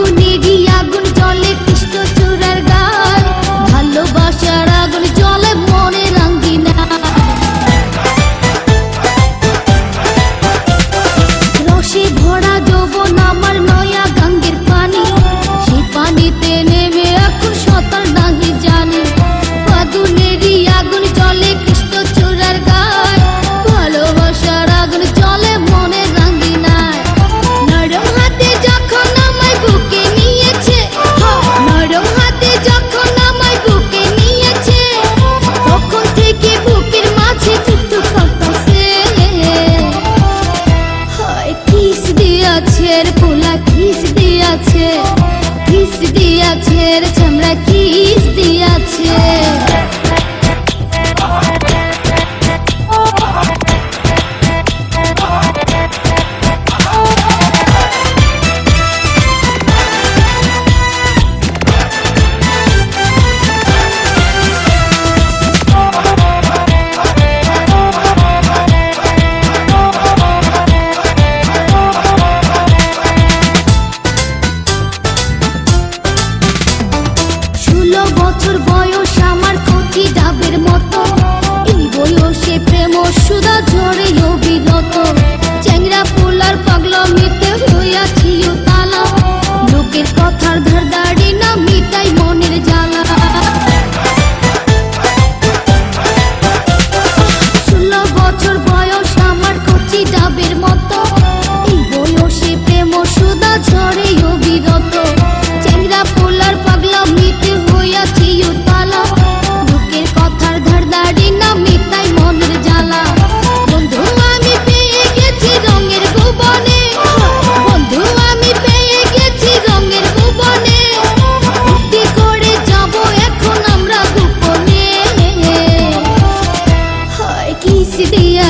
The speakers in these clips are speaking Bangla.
నీకు నిగి গাছের চামড়া কিস দিয়াছে। বছর বয়স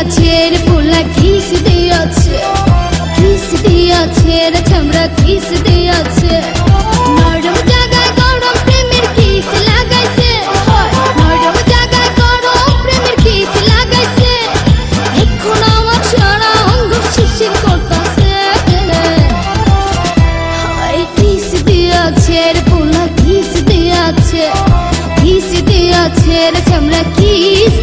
দিয়াছে রে পোলা ঘিস দিয়াছে ঘিস দিয়াছে রে চামড়া, ঘিস দিয়াছে। নরম জায়গায় গরম প্রেমের ঘিস লাগাইছে নরম জায়গায় গরম প্রেমের ঘিস লাগাইছে। এখন আমার সারা অঙ্গ শিশির করতাছে হাই ঘিস দিয়াছে রে পোলা ঘিস দিয়াছে ঘিস দিয়াছে রে চামড়া, ঘিস